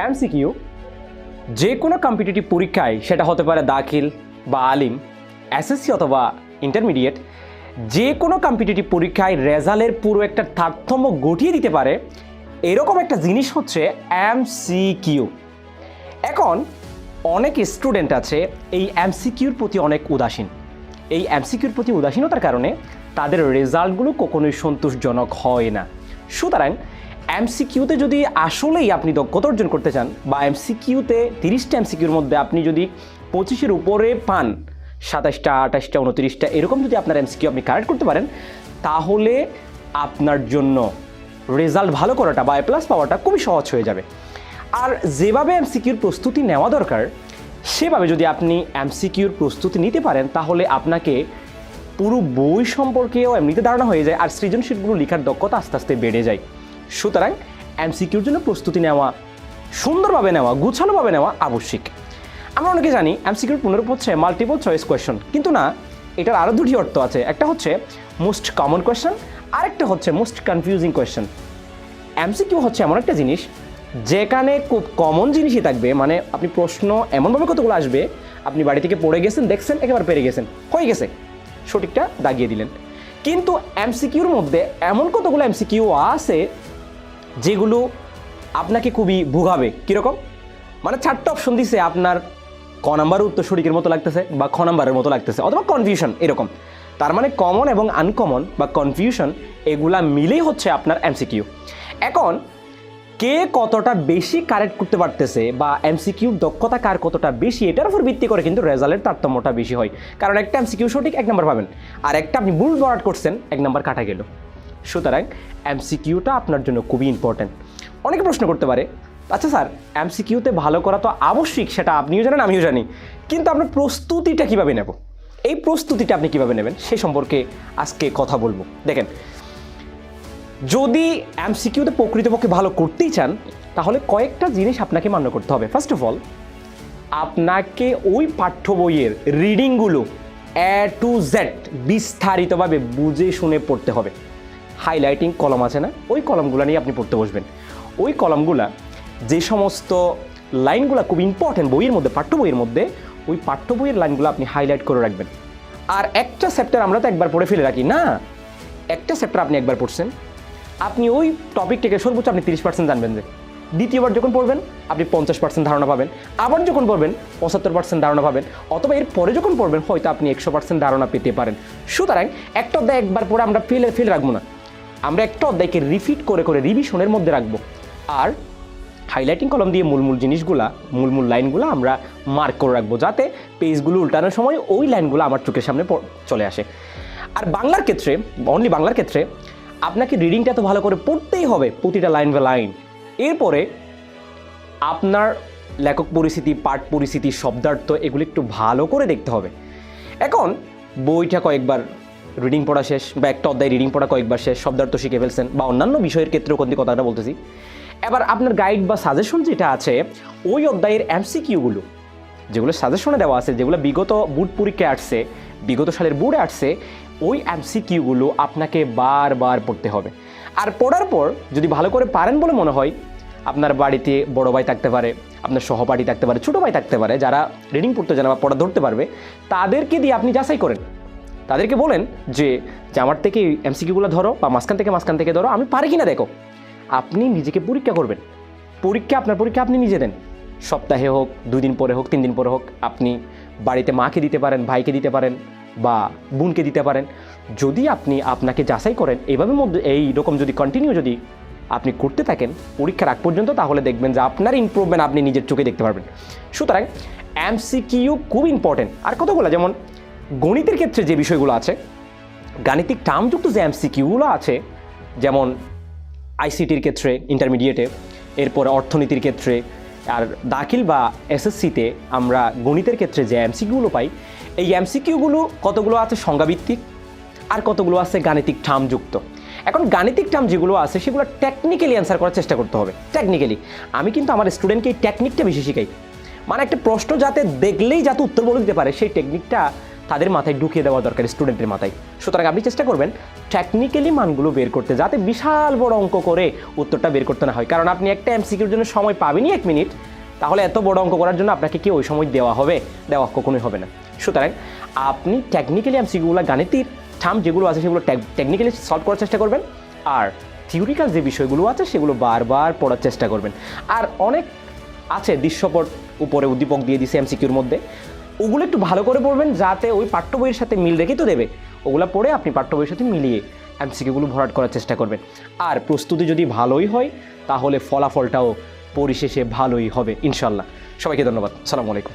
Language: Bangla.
এমসিকিউ, যে কোনো কম্পিটিটিভ পরীক্ষায় সেটা হতে পারে দাখিল বা আলিম, এসএসসি অথবা ইন্টারমিডিয়েট যে কোনো কম্পিটিটিভ পরীক্ষায় রেজাল্টের পুরো একটা তারতম্য গঠিয়ে দিতে পারে, এরকম একটা জিনিস হচ্ছে এমসিকিউ। এখন, অনেক স্টুডেন্ট আছে, এই এমসিকিউর প্রতি অনেক উদাসীন। এই এমসিকিউর প্রতি উদাসীনতার কারণে তাদের রেজাল্টগুলো কখনোই সন্তোষজনক হয় না। সুতরাং এমসিকিউতে যদি আসলেই আপনি দক্ষতা অর্জন করতে চান বা এমসিকিউতে তিরিশটা এমসিকিউর মধ্যে আপনি যদি পঁচিশের উপরে পান সাতাশটা আঠাশটা উনত্রিশটা, এরকম যদি আপনার এমসিকিউ আপনি কারেক্ট করতে পারেন, তাহলে আপনার জন্য রেজাল্ট ভালো করাটা বা এ প্লাস পাওয়াটা খুবই সহজ হয়ে যাবে। আর যেভাবে এমসিকিউর প্রস্তুতি নেওয়া দরকার, সেভাবে যদি আপনি এমসিকিউর প্রস্তুতি নিতে পারেন, তাহলে আপনাকে পুরো বই সম্পর্কেও এমনিতে ধারণা হয়ে যায় আর সৃজনশীলগুলো লেখার দক্ষতা আস্তে আস্তে বেড়ে যায়। সুতরাং এমসিকিউর জন্য প্রস্তুতি নেওয়া, সুন্দরভাবে নেওয়া গুছানোভাবে নেওয়া আবশ্যিক। আমরা অনেকে জানি এমসিকিউর পুনরূপ হচ্ছে মাল্টিপল চয়েস কোয়েশ্চন কিন্তু না, এটার আরও দুটি অর্থ আছে। একটা হচ্ছে মোস্ট কমন কোয়েশ্চন আরেকটা হচ্ছে মোস্ট কনফিউজিং কোয়েশ্চন এমসিকিউ হচ্ছে এমন একটা জিনিস, যেখানে খুব কমন জিনিসই থাকবে মানে আপনি প্রশ্ন এমনভাবে কতগুলো আসবে, আপনি বাড়ি থেকে পড়ে গেছেন, দেখছেন, একেবারে পেরে গেছেন, হয়ে গেছে, সঠিকটা দাগিয়ে দিলেন। কিন্তু এমসিকিউর মধ্যে এমন কতগুলো এমসিকিউ আছে যেগুলো আপনাকে খুবই ভোগাবে। কীরকম? মানে চারটা অপশন দিছে, আপনার ক নাম্বার উত্তর সঠিকের মতো লাগতেছে বা খ নাম্বারের মতো লাগতেছে, অথবা কনফিউশন এরকম। তার মানে কমন এবং আনকমন বা কনফিউশন এগুলা মিলেই হচ্ছে আপনার এমসিকিউ এখন, কে কতটা বেশি কারেক্ট করতে পারতেছে বা এমসিকিউ দক্ষতা কার কতটা বেশি, এটার উপর ভিত্তি করে কিন্তু রেজাল্টের তারতম্যটা বেশি হয়। কারণ একটা এমসিকিউ সঠিক এক নাম্বার পাবেন, আর একটা আপনি ভুল বরাট করছেন, এক নাম্বার কাটা গেল। সুতরাং এমসিকিউটা আপনার জন্য খুবই ইম্পর্ট্যান্ট অনেকে প্রশ্ন করতে পারে আচ্ছা স্যার, এমসিকিউতে ভালো করা তো আবশ্যিক, সেটা আপনিও জানেন, আমিও জানি। কিন্তু আপনার প্রস্তুতিটা কীভাবে নেব? এই প্রস্তুতিটা আপনি কীভাবে নেবেন? সে সম্পর্কে আজকে কথা বলব। দেখেন, যদি এমসিকিউতে প্রকৃতপক্ষে ভালো করতেই চান, তাহলে কয়েকটা জিনিস আপনাকে মান্য করতে হবে। ফার্স্ট অফ অল আপনাকে ওই পাঠ্য বইয়ের রিডিংগুলো এ টু জেড বিস্তারিতভাবে বুঝে শুনে পড়তে হবে। হাইলাইটিং কলম আছে না? ওই কলমগুলো নিয়ে আপনি পড়তে বসবেন। ওই কলমগুলা যে সমস্ত লাইনগুলো খুব ইম্পর্টেন্ট বইয়ের মধ্যে, পাঠ্য বইয়ের মধ্যে, ওই পাঠ্য বইয়ের লাইনগুলো আপনি হাইলাইট করে রাখবেন। আর একটা চ্যাপ্টার আমরা তো একবার পড়ে ফেলে রাখি, না? একটা চ্যাপ্টার আপনি একবার পড়ছেন, আপনি ওই টপিকটাকে সর্বোচ্চ আপনি তিরিশ পার্সেন্ট জানবেন যে, দ্বিতীয়বার যখন পড়বেন, আপনি পঞ্চাশ পার্সেন্ট ধারণা পাবেন, আবার যখন পড়বেন, পঁচাত্তর পার্সেন্ট ধারণা পাবেন, অথবা এর পরে যখন পড়বেন, হয়তো আপনি একশো পার্সেন্ট ধারণা পেতে পারেন। সুতরাং একটা অধ্যায় একবার পরে আমরা ফেলে, ফেল রাখব না। আমরা একটা অধ্যায়কে রিপিট করে করে রিভিশনের মধ্যে রাখব। আর হাইলাইটিং কলম দিয়ে মূল মূল জিনিসগুলা মূল মূল লাইনগুলো আমরা মার্ক করে রাখব, যাতে পেজগুলো উল্টানোর সময় ওই লাইনগুলো আমার চোখের সামনে চলে আসে। আর বাংলার ক্ষেত্রে অনলি বাংলার ক্ষেত্রে আপনাকে রিডিংটা তো ভালো করে পড়তেই হবে, প্রতিটা লাইন বা লাইন এরপরে আপনার লেখক পরিস্থিতি, পাঠ পরিস্থিতি, শব্দার্থ, এগুলো একটু ভালো করে দেখতে হবে। এখন বইটা কয়েকবার রিডিং পড়া শেষ বা একটা অধ্যায় রিডিং পড়া কয়েকবার শেষ শব্দার্থ শিখে ফেলছেন বা অন্যান্য বিষয়ের ক্ষেত্রেও কোন কথাটা বলতেছি। এবার আপনার গাইড বা সাজেশন যেটা আছে, ওই অধ্যায়ের এমসিকিউগুলো যেগুলো সাজেশনে দেওয়া আছে, যেগুলো বিগত বুট পরীক্ষায় আসছে, বিগত সালের বুড়ে আসছে, ওই এমসিকিউগুলো আপনাকে বারবার পড়তে হবে। আর পড়ার পর যদি ভালো করে পারেন বলে মনে হয়, আপনার বাড়িতে বড় ভাই থাকতে পারে, আপনার সহপাঠী থাকতে পারে, ছোটো ভাই থাকতে পারে, যারা রিডিং পড়তে জানে বা পড়া ধরতে পারবে, তাদেরকে দিয়ে আপনি যাচাই করেন। তাদেরকে বলেন যে যে আমার থেকে এমসিকিউগুলো ধরো বা মাঝখান থেকে মাঝখান থেকে ধরো, আমি পারি কিনা দেখো। আপনি নিজেকে পরীক্ষা করবেন। পরীক্ষা, আপনার পরীক্ষা আপনি নিজে দেন। সপ্তাহে হোক দিন পরে হোক, তিন দিন পরে হোক, আপনি বাড়িতে মাকে দিতে পারেন, ভাইকে দিতে পারেন বা বোনকে দিতে পারেন। যদি আপনি আপনাকে যাচাই করেন এইভাবে মধ্যে, এই রকম যদি কন্টিনিউ যদি আপনি করতে থাকেন, পরীক্ষার আগ পর্যন্ত, তাহলে দেখবেন যে আপনার ইমপ্রুভমেন্ট আপনি নিজের চোখে দেখতে পারবেন। সুতরাং, এমসিকিউ খুব ইম্পর্টেন্ট আর কতগুলো? যেমন গণিতের ক্ষেত্রে যে বিষয়গুলো আছে, গাণিতিক টার্মযুক্ত যে এমসিকিউগুলো আছে, যেমন আইসিটির ক্ষেত্রে, ইন্টারমিডিয়েটে, এরপরে অর্থনীতির ক্ষেত্রে, আর দাখিল বা এসএসসিতে আমরা গণিতের ক্ষেত্রে যে এমসিকিউগুলো পাই, এই এমসিকিউগুলো কতগুলো আছে সংজ্ঞাভিত্তিক আর কতগুলো আছে গাণিতিক টার্মযুক্ত? এখন গাণিতিক টার্ম যেগুলো আছে, সেগুলো টেকনিক্যালি অ্যান্সার করার চেষ্টা করতে হবে টেকনিক্যালি আমি কিন্তু আমার স্টুডেন্টকে এই টেকনিকটা বেশি শিখাই। মানে একটা প্রশ্ন যাতে দেখলেই যাতে উত্তর বলে দিতে পারে, সেই টেকনিকটা তাদের মাথায় ঢুকিয়ে দেওয়া দরকার স্টুডেন্টের মাথায়। সুতরাং আপনি চেষ্টা করবেন টেকনিক্যালি মানগুলো বের করতে যাতে বিশাল বড় অঙ্ক করে উত্তরটা বের করতে না হয়। কারণ আপনি একটা এমসিকিউর জন্য সময় পাবেনই এক মিনিট তাহলে এত বড় অঙ্ক করার জন্য আপনাকে কি ওই সময় দেওয়া হবে? দেওয়া কখনোই হবে না। সুতরাং আপনি টেকনিক্যালি এমসিকিউগুলো গাণিতিক টার্ম যেগুলো আছে সেগুলো টেকনিক্যালি সলভ করার চেষ্টা করবেন। আর থিওরিক্যাল যে বিষয়গুলো আছে সেগুলো বারবার পড়ার চেষ্টা করবেন। আর অনেক আছে দৃশ্যপট উপরে উদ্দীপক দিয়ে দিছে এমসিকিউর মধ্যে। ওগুলো একটু ভালো করে পড়বেন যাতে ওই পাঠ্য বইয়ের সাথে মিল রেখে তো দেবে। ওগুলো পড়ে আপনি পাঠ্য বইয়ের সাথে মিলিয়ে এমসিকিউগুলো ভরাট করার চেষ্টা করবেন। আর প্রস্তুতি যদি ভালোই হয়, তাহলে ফলাফলটাও পরিশেষে ভালোই হবে ইনশাল্লাহ সবাইকে ধন্যবাদ। সালামু আলাইকুম।